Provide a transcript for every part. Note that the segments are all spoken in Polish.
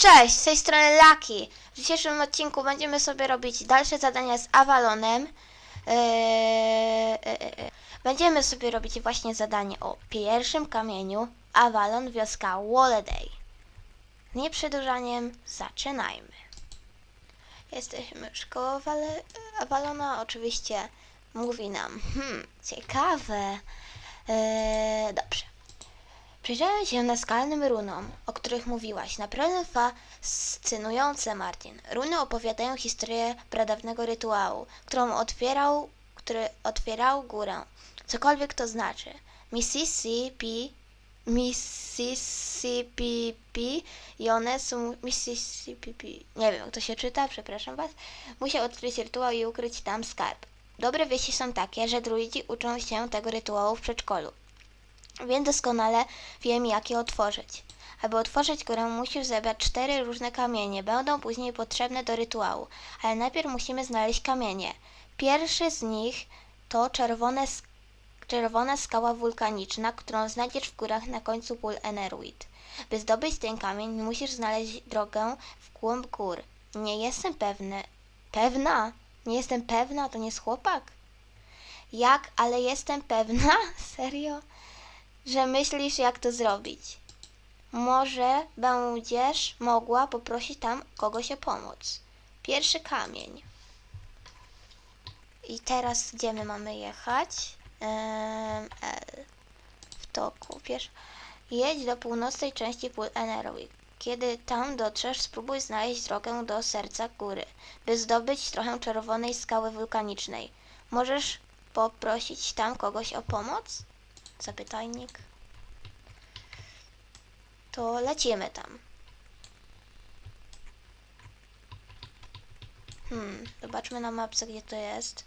Cześć, z tej strony Laki. W dzisiejszym odcinku będziemy sobie robić dalsze zadania z Avalonem. Eee, e, e, e. Będziemy sobie robić właśnie zadanie o pierwszym kamieniu Avalon, wioska Woloday. Nie przedłużaniem, zaczynajmy. Jesteśmy już koło Avalona, oczywiście mówi nam, hmm, ciekawe. Eee, dobrze. Przyjrzałem się naskalnym runom, o których mówiłaś. Naprawdę fascynujące, Martin. Runy opowiadają historię pradawnego rytuału, którą otwierał, który otwierał górę. Cokolwiek to znaczy. Mississippi, Mississippi i one są Mississippi. Nie wiem, jak to się czyta, przepraszam was. Musiał odkryć rytuał i ukryć tam skarb. Dobre wieści są takie, że druidzi uczą się tego rytuału w przedszkolu. Więc doskonale wiem, jak je otworzyć. Aby otworzyć górę, musisz zebrać cztery różne kamienie. Będą później potrzebne do rytuału, ale najpierw musimy znaleźć kamienie. Pierwszy z nich to czerwone, sk- czerwona skała wulkaniczna, którą znajdziesz w górach na końcu pól Eneruit. By zdobyć ten kamień, musisz znaleźć drogę w głąb gór. Nie jestem pewny. Pewna? Nie jestem pewna, to nie jest chłopak? Jak, ale jestem pewna? Serio? Że myślisz, jak to zrobić. Może będziesz mogła poprosić tam kogoś o pomoc. Pierwszy kamień. I teraz gdzie my mamy jechać? L. W toku. Wiesz, jedź do północnej części pól Enerwick. Kiedy tam dotrzesz, spróbuj znaleźć drogę do serca góry, by zdobyć trochę czerwonej skały wulkanicznej. Możesz poprosić tam kogoś o pomoc? Zapytajnik. To lecimy tam. Hmm, zobaczmy na mapce, gdzie to jest.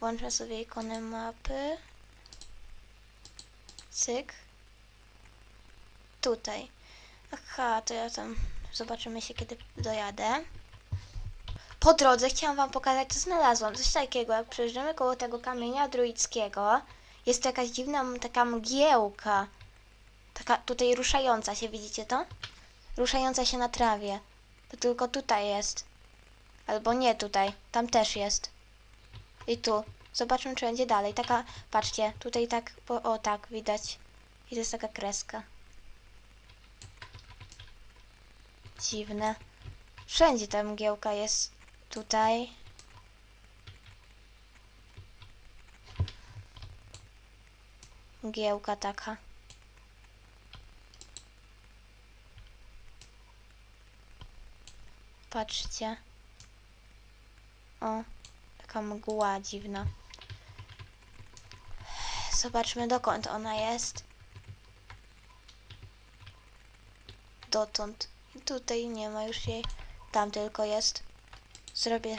Włączmy sobie ikonę mapy. Cyk. Tutaj. Aha, to ja tam zobaczymy się, kiedy dojadę. Po drodze chciałam wam pokazać, co znalazłam. Coś takiego, jak przejeżdżamy koło tego kamienia druickiego, jest to jakaś dziwna taka mgiełka. Taka tutaj ruszająca się, widzicie to? Ruszająca się na trawie. To tylko tutaj jest. Albo nie tutaj, tam też jest. I tu. Zobaczmy, czy będzie dalej. Taka, patrzcie, tutaj tak, po, o tak, widać. I to jest taka kreska. Dziwne. Wszędzie ta mgiełka jest. Tutaj. Mgiełka taka. Patrzcie. O, taka mgła dziwna. Zobaczmy dokąd ona jest. Dotąd. Tutaj nie ma już jej. Tam tylko jest. Zrobię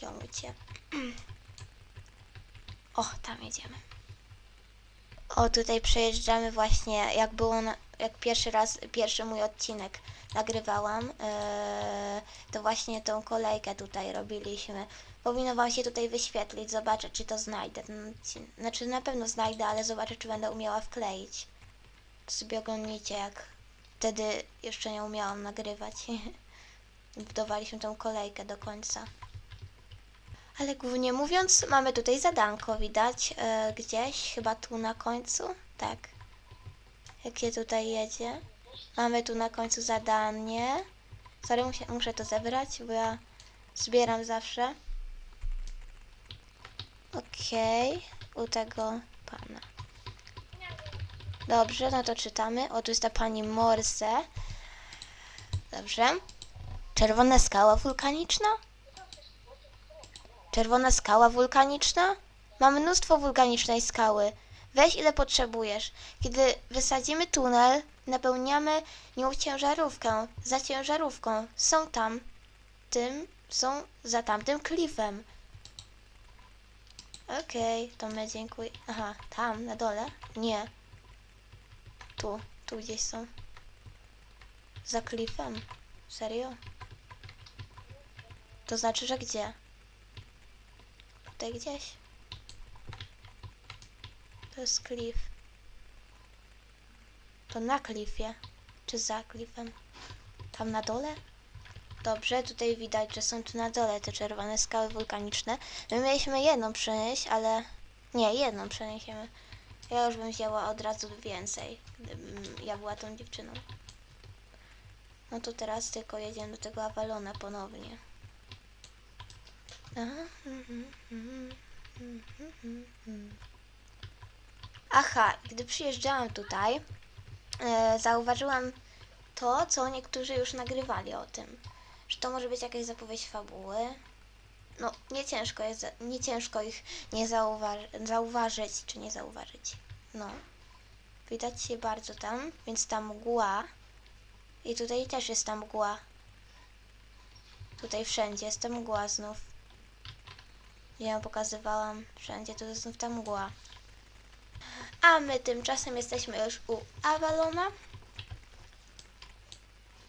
ciągcie. O, tam jedziemy. O, tutaj przejeżdżamy właśnie, jak było, na, jak pierwszy raz, pierwszy mój odcinek nagrywałam, eee, to właśnie tą kolejkę tutaj robiliśmy. Powinno wam się tutaj wyświetlić, zobaczę, czy to znajdę. Znaczy, na pewno znajdę, ale zobaczę, czy będę umiała wkleić. To sobie oglądnijcie, jak wtedy jeszcze nie umiałam nagrywać. Budowaliśmy tą kolejkę do końca. Ale głównie mówiąc, mamy tutaj zadanko, widać e, gdzieś, chyba tu na końcu. Tak. Jakie tutaj jedzie. Mamy tu na końcu zadanie. Sorry, muszę, muszę to zebrać, bo ja zbieram zawsze. Okej, u tego pana. Dobrze, no to czytamy. O, tu jest ta pani Morse. Dobrze. Czerwona skała wulkaniczna? Czerwona skała wulkaniczna? Mam mnóstwo wulkanicznej skały. Weź ile potrzebujesz. Kiedy wysadzimy tunel, napełniamy nią ciężarówkę. Za ciężarówką. Są tam. Tym są za tamtym klifem. Okej, to my dziękuję. Aha, tam, na dole? Nie. Tu, tu gdzieś są. Za klifem. Serio? To znaczy, że gdzie? Tutaj gdzieś. To jest klif. To na klifie. Czy za klifem? Tam na dole? Dobrze, tutaj widać, że są tu na dole te czerwone skały wulkaniczne. My mieliśmy jedną przenieść, ale... Nie, jedną przeniesiemy. Ja już bym wzięła od razu więcej, gdybym ja była tą dziewczyną. No to teraz tylko jedziemy do tego Avalona ponownie. Aha, gdy przyjeżdżałam tutaj, e, zauważyłam to, co niektórzy już nagrywali o tym. Że to może być jakaś zapowiedź fabuły. No, nie ciężko, jest, nie ciężko ich nie zauważy, zauważyć, czy nie zauważyć. No. Widać się bardzo tam, więc ta mgła. I tutaj też jest ta mgła. Tutaj wszędzie jest ta mgła znów. Ja ją pokazywałam. Wszędzie tu jest znów ta mgła. A my tymczasem jesteśmy już u Avalona.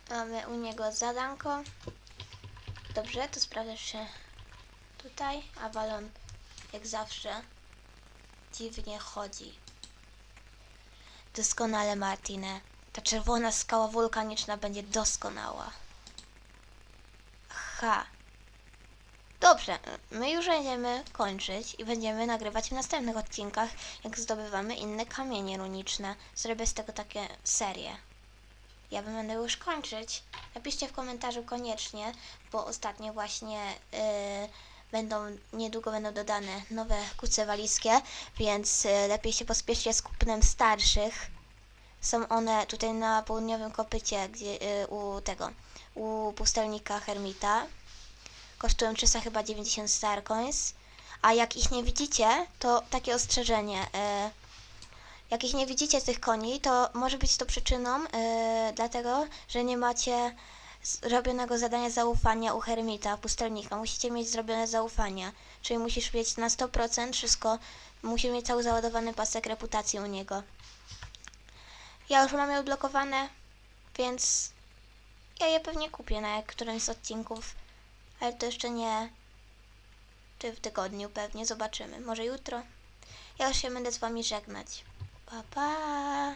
Mamy u niego zadanko. Dobrze, to sprawdzasz się tutaj. Avalon, jak zawsze, dziwnie chodzi. Doskonale, Martine. Ta czerwona skała wulkaniczna będzie doskonała. Ha. Dobrze, my już będziemy kończyć i będziemy nagrywać w następnych odcinkach, jak zdobywamy inne kamienie runiczne. Zrobię z tego takie serie. Ja bym będę już kończyć. Napiszcie w komentarzu koniecznie, bo ostatnio właśnie yy, będą, niedługo będą dodane nowe kuce walizkie, więc yy, lepiej się pospieszcie z kupnem starszych. Są one tutaj na południowym kopycie, gdzie yy, u tego, u pustelnika Hermita. Kosztują 300 chyba 90 star coins. A jak ich nie widzicie, to takie ostrzeżenie. Yy, jak ich nie widzicie tych koni, to może być to przyczyną yy, dlatego, że nie macie zrobionego zadania zaufania u Hermita, pustelnika. Musicie mieć zrobione zaufanie, czyli musisz mieć na 100% wszystko, musi mieć cały załadowany pasek reputacji u niego. Ja już mam je odblokowane, więc ja je pewnie kupię na którymś z odcinków, ale to jeszcze nie, czy w tygodniu pewnie, zobaczymy, może jutro. Ja już się będę z wami żegnać. Pa, pa!